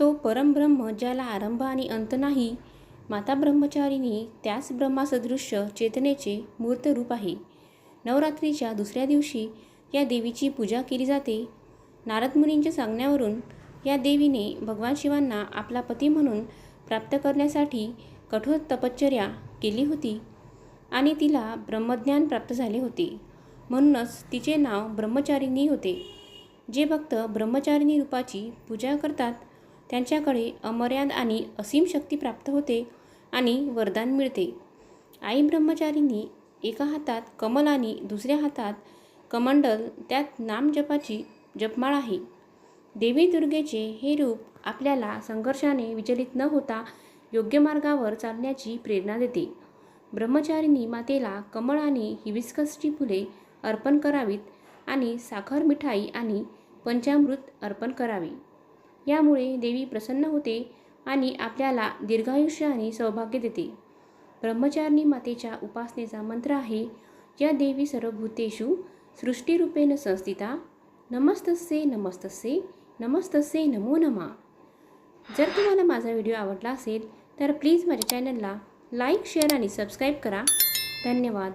तो परमब्रह्म ज्याला आरंभ आणि अंत नाही माता ब्रह्मचारिणी त्याच ब्रह्मासदृश्य चेतनेचे मूर्त रूप आहे. नवरात्रीच्या दुसऱ्या दिवशी या देवीची पूजा केली जाते. नारद मुनींच्या सांगण्यावरून या देवीने भगवान शिवांना आपला पती म्हणून प्राप्त करण्यासाठी कठोर तपश्चर्या केली होती आणि तिला ब्रह्मज्ञान प्राप्त झाले होते. म्हणूनच तिचे नाव ब्रह्मचारिणी होते. जे भक्त ब्रह्मचारिणी रूपाची पूजा करतात त्यांच्याकडे अमर्याद आणि असीम शक्ती प्राप्त होते आणि वरदान मिळते. आई ब्रह्मचारींनी एका हातात कमल आणि दुसऱ्या हातात कमंडल त्यात नामजपाची जपमाळ आहे. देवी दुर्गेचे हे रूप आपल्याला संघर्षाने विचलित न होता योग्य मार्गावर चालण्याची प्रेरणा देते. ब्रह्मचारिणी मातेला कमळ आणि हिबिस्कसची फुले अर्पण करावीत आणि साखर मिठाई आणि पंचामृत अर्पण करावी. यामुळे देवी प्रसन्न होते आणि आपल्याला दीर्घायुष्य आणि सौभाग्य देते. ब्रह्मचारिणी मातेच्या उपासनेचा मंत्र आहे या देवी सर्वभूतेषु सृष्टीरूपेण संस्थिता नमस्तस्ये नमस्तस्ये नमस्तस्ये नमो नमा. जर तुम्हाला माझा व्हिडिओ आवडला असेल तर प्लीज माझ्या चॅनलला लाईक शेअर आणि सबस्क्राईब करा. धन्यवाद.